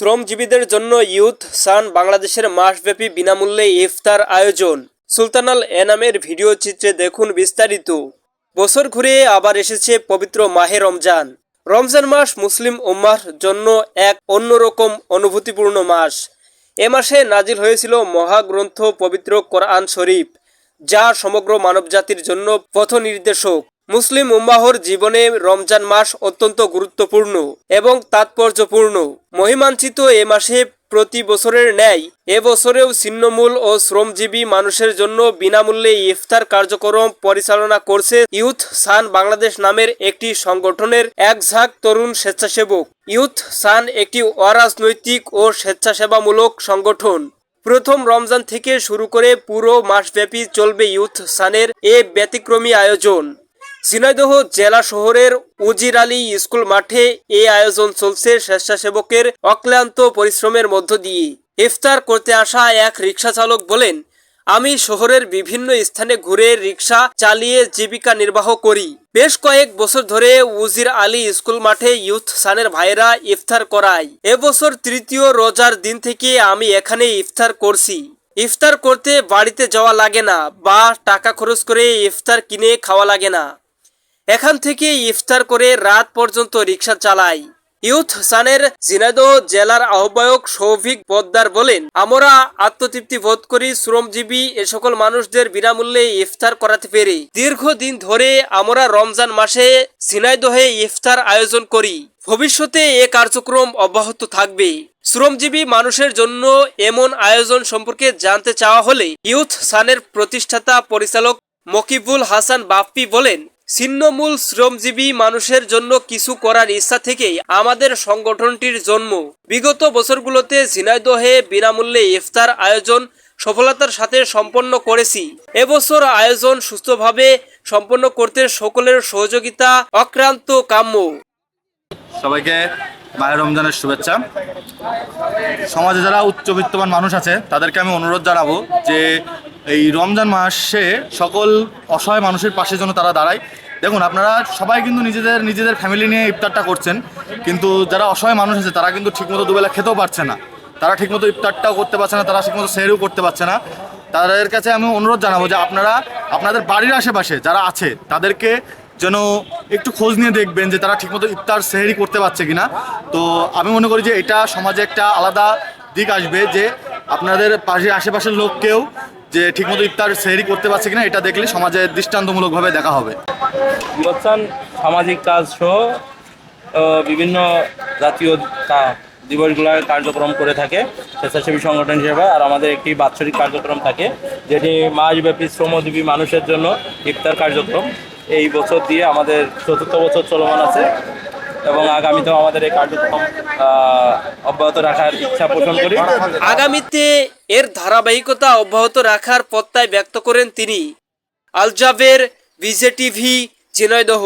শ্রমজীবীদের জন্য ইউথ সান বাংলাদেশের মাসব্যাপী বিনামূল্যে ইফতার আয়োজন। সুলতানাল এনামের ভিডিও চিত্রে দেখুন বিস্তারিত। বছর ঘুরে আবার এসেছে পবিত্র মাহে রমজান। রমজান মাস মুসলিম উম্মাহর জন্য এক অন্যরকম অনুভূতিপূর্ণ মাস। এ মাসে নাজিল হয়েছিল মহাগ্রন্থ পবিত্র কোরআন শরীফ, যা সমগ্র মানবজাতির জন্য পথ নির্দেশক মুসলিম উম্মাহর জীবনে রমজান মাস অত্যন্ত গুরুত্বপূর্ণ এবং তাৎপর্যপূর্ণ। মহিমাঞ্চিত এ মাসে প্রতি বছরের ন্যায় এবছরেও ছিন্নমূল ও শ্রমজীবী মানুষের জন্য বিনামূল্যে ইফতার কার্যক্রম পরিচালনা করছে ইউথ সান বাংলাদেশ নামের একটি সংগঠনের এক ঝাঁক তরুণ স্বেচ্ছাসেবক। ইউথ সান একটি অরাজনৈতিক ও স্বেচ্ছাসেবামূলক সংগঠন। প্রথম রমজান থেকে শুরু করে পুরো মাসব্যাপী চলবে ইউথ সানের এ ব্যতিক্রমী আয়োজন। ঝিনাইদহ জেলা শহরের উজির আলী স্কুল মাঠে এই আয়োজন চলছে স্বেচ্ছাসেবকের অক্লান্ত পরিশ্রমের মধ্য দিয়ে। ইফতার করতে আসা এক রিক্সা চালক বলেন, আমি শহরের বিভিন্ন স্থানে ঘুরে রিক্সা চালিয়ে জীবিকা নির্বাহ করি। বেশ কয়েক বছর ধরে উজির আলী স্কুল মাঠে ইউথ সানের ভাইরা ইফতার করায়। এবছর তৃতীয় রোজার দিন থেকে আমি এখানে ইফতার করছি। ইফতার করতে বাড়িতে যাওয়া লাগে না বা টাকা খরচ করে ইফতার কিনে খাওয়া লাগে না। এখান থেকে ইফতার করে রাত পর্যন্ত রিক্সা চালাই ইউথ সানের ঝিনাইদহ জেলার আহ্বায়ক সৌভিক পোদ্দার বলেন, আমরা আত্মতৃপ্তি বোধ করি শ্রমজীবী এ সকল মানুষদের বিনামূল্যে ইফতার করাতে পেরে। দীর্ঘদিন ধরে আমরা রমজান মাসে ঝিনাইদহে ইফতার আয়োজন করি। ভবিষ্যতে এ কার্যক্রম অব্যাহত থাকবে। শ্রমজীবী মানুষের জন্য এমন আয়োজন সম্পর্কে জানতে চাওয়া হলে ইউথ সানের প্রতিষ্ঠাতা পরিচালক মকিবুল হাসান বাপ্পি বলেন ছিন্নমূল শ্রমজীবী মানুষের জন্য কিছু করার ইচ্ছা থেকেই আমাদের সংগঠনটির জন্ম। বিগত বছরগুলোতে ঝিনাইদহে বিনামূল্যে ইফতার আয়োজন সফলতার সাথে সম্পন্ন করেছি। এবছর আয়োজন সুস্থভাবে সম্পন্ন করতে সকলের সহযোগিতা অক্রান্ত কাম্য। সবাইকে মায়ের রমজানের শুভেচ্ছা। সমাজে যারা উচ্চবিত্তমান মানুষ আছে, তাদেরকে আমি অনুরোধ জানাব যে এই রমজান মাসে সকল অসহায় মানুষের পাশে যেন তারা দাঁড়ায়। দেখুন, আপনারা সবাই কিন্তু নিজেদের নিজেদের ফ্যামিলি নিয়ে ইফতারটা করছেন, কিন্তু যারা অসহায় মানুষ আছে, তারা কিন্তু ঠিকমতো দুবেলা খেতেও পারছে না। তারা ঠিকমতো ইফতারটাও করতে পারছে না, তারা ঠিকমতো সেরেও করতে পারছে না। তাদের কাছে আমি অনুরোধ জানাব যে আপনারা, আপনাদের বাড়ির আশেপাশে যারা আছে, তাদেরকে যেন একটু খোঁজ নিয়ে দেখবেন যে তারা ঠিকমতো ইফতার সেহেরি করতে পারছে কিনা। তো আমি মনে করি যে এটা সমাজে একটা আলাদা দিক আসবে যে আপনাদের পাশে, আশেপাশের লোককেও যে ঠিকমতো ইফতার সেহেরি করতে পারছে কিনা এটা দেখলে সমাজে দৃষ্টান্তমূলকভাবে দেখা হবে। নির্বাচন সামাজিক কাজ সহ বিভিন্ন জাতীয় দিবসগুলোর কার্যক্রম করে থাকে, স্বেচ্ছাসেবী সংগঠন হিসেবে, আর আমাদের একটি বাৎসরিক কার্যক্রম থাকে, যেটি মাসব্যাপী শ্রমজীবী মানুষের জন্য ইফতার কার্যক্রম। এই বছর দিয়ে আমাদের চতুর্থ বছর চলমান আছে। এবং আগামীতেও আমাদের এই কার্যক্রম অব্যাহত রাখার ইচ্ছা পোষণ করি। আগামীতে এর ধারাবাহিকতা অব্যাহত রাখার পত্তায় ব্যক্ত করেন তিনি। আলজাবের বিজেটিভি ঝিনাইদহ